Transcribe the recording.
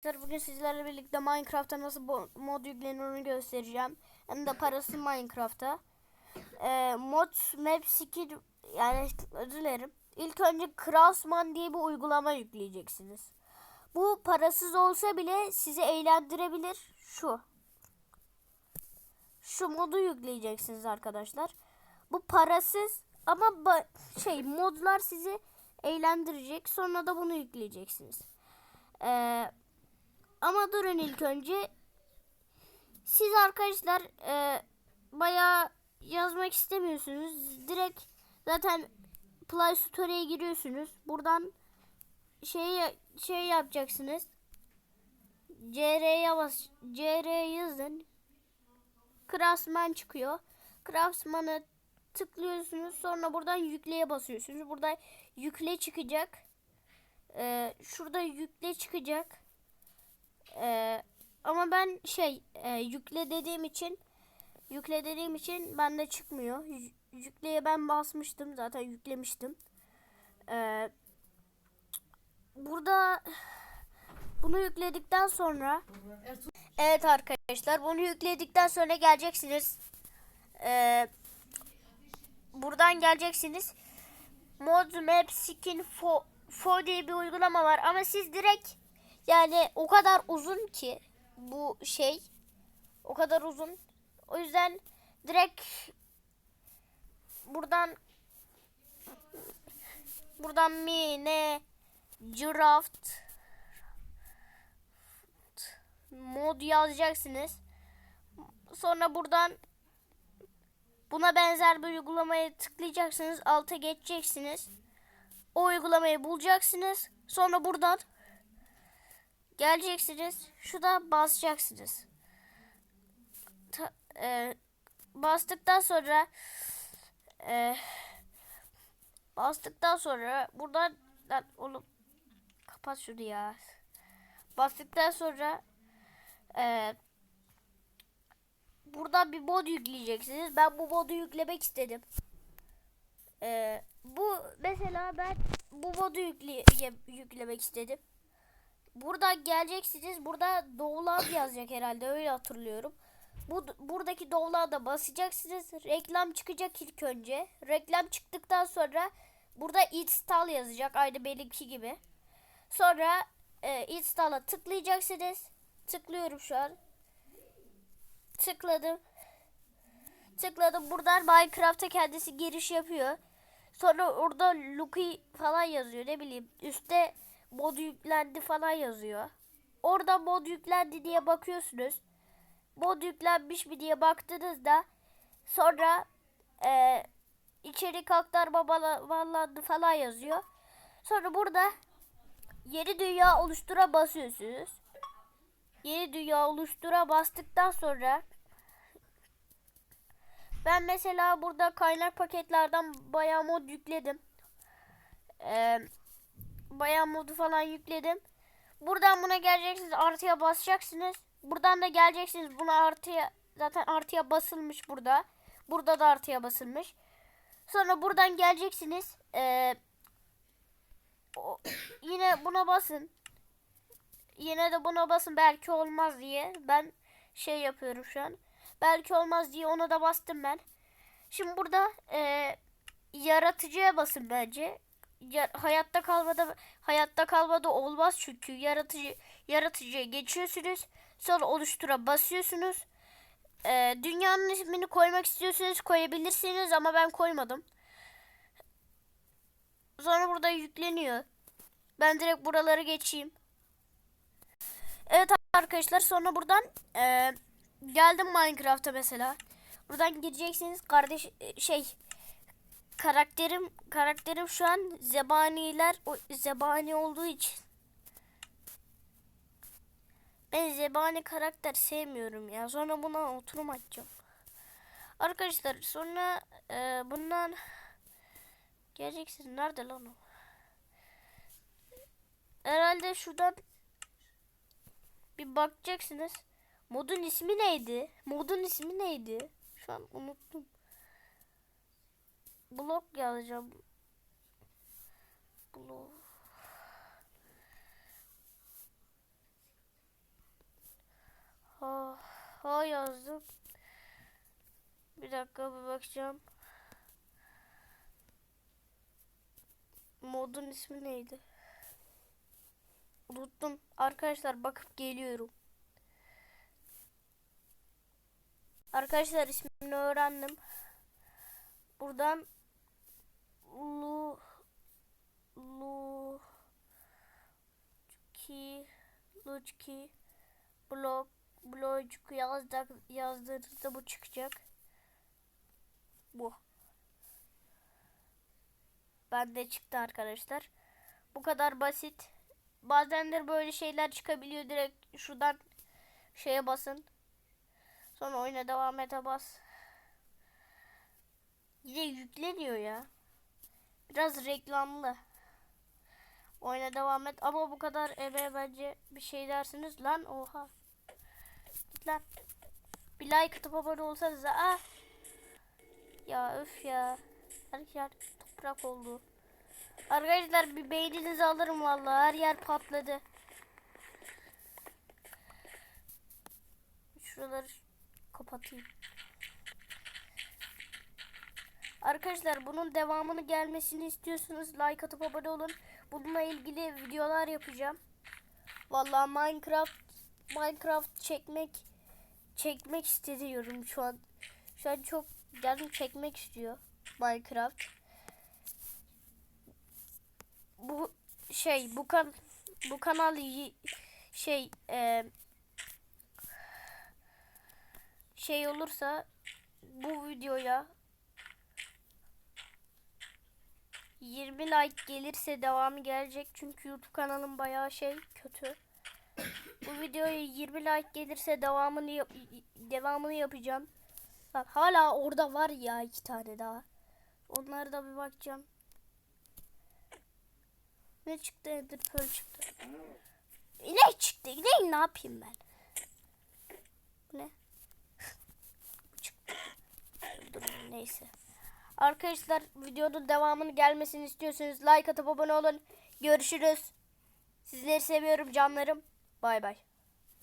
Arkadaşlar bugün sizlerle birlikte Minecraft'a nasıl mod yüklenir onu göstereceğim. Hem de parası Minecraft'a. Ee, mod map skill yani özür dilerim. İlk önce Craftsman diye bir uygulama yükleyeceksiniz. Bu parasız olsa bile sizi eğlendirebilir. Şu. Şu modu yükleyeceksiniz arkadaşlar. Bu parasız ama şey modlar sizi eğlendirecek. Sonra da bunu yükleyeceksiniz. Ee, ama durun ilk önce. Siz arkadaşlar e, bayağı yazmak istemiyorsunuz. Direkt zaten Play Store'ya giriyorsunuz. Buradan şey şey yapacaksınız. CR'ye bas. CR yazın. Craftsman çıkıyor. Craftsman'a tıklıyorsunuz. Sonra buradan yükleye basıyorsunuz. Burada yükle çıkacak. Ee, şurada yükle çıkacak. Ee, ama ben şey e, yükle dediğim için yükle dediğim için bende çıkmıyor. Y- yükleye ben basmıştım zaten yüklemiştim. Ee, burada bunu yükledikten sonra evet arkadaşlar bunu yükledikten sonra geleceksiniz. Ee, buradan geleceksiniz. Mod Map Skin Fo, Fo diye bir uygulama var ama siz direkt yani o kadar uzun ki bu şey o kadar uzun. O yüzden direkt buradan buradan mi ne Giraft mod yazacaksınız. Sonra buradan buna benzer bir uygulamaya tıklayacaksınız. Alta geçeceksiniz. O uygulamayı bulacaksınız. Sonra buradan geleceksiniz. Şurada basacaksınız. Ta- e, bastıktan sonra e, bastıktan sonra buradan lan oğlum kapat şunu ya. Bastıktan sonra e, buradan bir mod yükleyeceksiniz. Ben bu modu yüklemek istedim. E, bu mesela ben bu modu yükle, yüklemek istedim. Buradan geleceksiniz. Burada download yazacak herhalde. Öyle hatırlıyorum. Bu buradaki download'a basacaksınız. Reklam çıkacak ilk önce. Reklam çıktıktan sonra burada install yazacak. Aynı benimki gibi. Sonra e, install'a tıklayacaksınız. Tıklıyorum şu an. Tıkladım. Tıkladım. Buradan Minecraft'a kendisi giriş yapıyor. Sonra orada Lucky falan yazıyor. Ne bileyim. Üstte mod yüklendi falan yazıyor. Orada mod yüklendi diye bakıyorsunuz. Mod yüklenmiş mi diye baktığınızda sonra e, içerik aktarma bağlandı falan yazıyor. Sonra burada yeni dünya oluştura basıyorsunuz. Yeni dünya oluştura bastıktan sonra ben mesela burada kaynak paketlerden bayağı mod yükledim. Eee bayağı modu falan yükledim. Buradan buna geleceksiniz artıya basacaksınız. Buradan da geleceksiniz buna artıya zaten artıya basılmış burada. Burada da artıya basılmış. Sonra buradan geleceksiniz. Ee, o- yine buna basın. Yine de buna basın belki olmaz diye. Ben şey yapıyorum şu an. Belki olmaz diye ona da bastım ben. Şimdi burada ee, yaratıcıya basın bence ya- hayatta kalmada hayatta kalmada olmaz çünkü yaratıcı yaratıcıya geçiyorsunuz sonra oluştura basıyorsunuz. Ee, dünyanın ismini koymak istiyorsanız koyabilirsiniz ama ben koymadım. Sonra burada yükleniyor. Ben direkt buraları geçeyim. Evet arkadaşlar sonra buradan ee, geldim Minecraft'a mesela. Buradan gireceksiniz kardeş şey karakterim karakterim şu an zebaniler o zebani olduğu için ben zebani karakter sevmiyorum ya. Sonra buna oturum açacağım. Arkadaşlar sonra e, bundan geleceksiniz. Nerede lan o? Herhalde şuradan bir bakacaksınız. Modun ismi neydi? Modun ismi neydi? Şu an unuttum blok yazacağım. Blok. Ha yazdım. Bir dakika bir bakacağım. Modun ismi neydi? Unuttum. Arkadaşlar bakıp geliyorum. Arkadaşlar ismini öğrendim. Buradan Luchki blog blog yazdık yazdığınızda bu çıkacak. Bu. Bende çıktı arkadaşlar. Bu kadar basit. Bazenleri böyle şeyler çıkabiliyor direkt şuradan şeye basın. Sonra oyuna devam ete bas. Yine yükleniyor ya. Biraz reklamlı. Oyuna devam et ama bu kadar eve bence bir şey dersiniz lan oha. Git lan. Bir like atıp abone olsanız ah. Ya öf ya. Her yer toprak oldu. Arkadaşlar bir beyninizi alırım vallahi her yer patladı. Şuraları kapatayım. Arkadaşlar bunun devamını gelmesini istiyorsanız like atıp abone olun. Bununla ilgili videolar yapacağım. Vallahi Minecraft Minecraft çekmek çekmek istiyorum şu an. Şu an çok canım çekmek istiyor Minecraft. Bu şey bu kan bu kanal şey e, şey olursa bu videoya 20 like gelirse devamı gelecek çünkü YouTube kanalım bayağı şey kötü. Bu videoya 20 like gelirse devamını yap- devamını yapacağım. Bak hala orada var ya iki tane daha. Onlara da bir bakacağım. Ne çıktı? Ender Pearl çıktı. Ne çıktı? Ne ne yapayım ben? Bu ne? çıktı. Dur, neyse. Arkadaşlar videonun devamını gelmesini istiyorsanız like atıp abone olun. Görüşürüz. Sizleri seviyorum canlarım. Bay bay.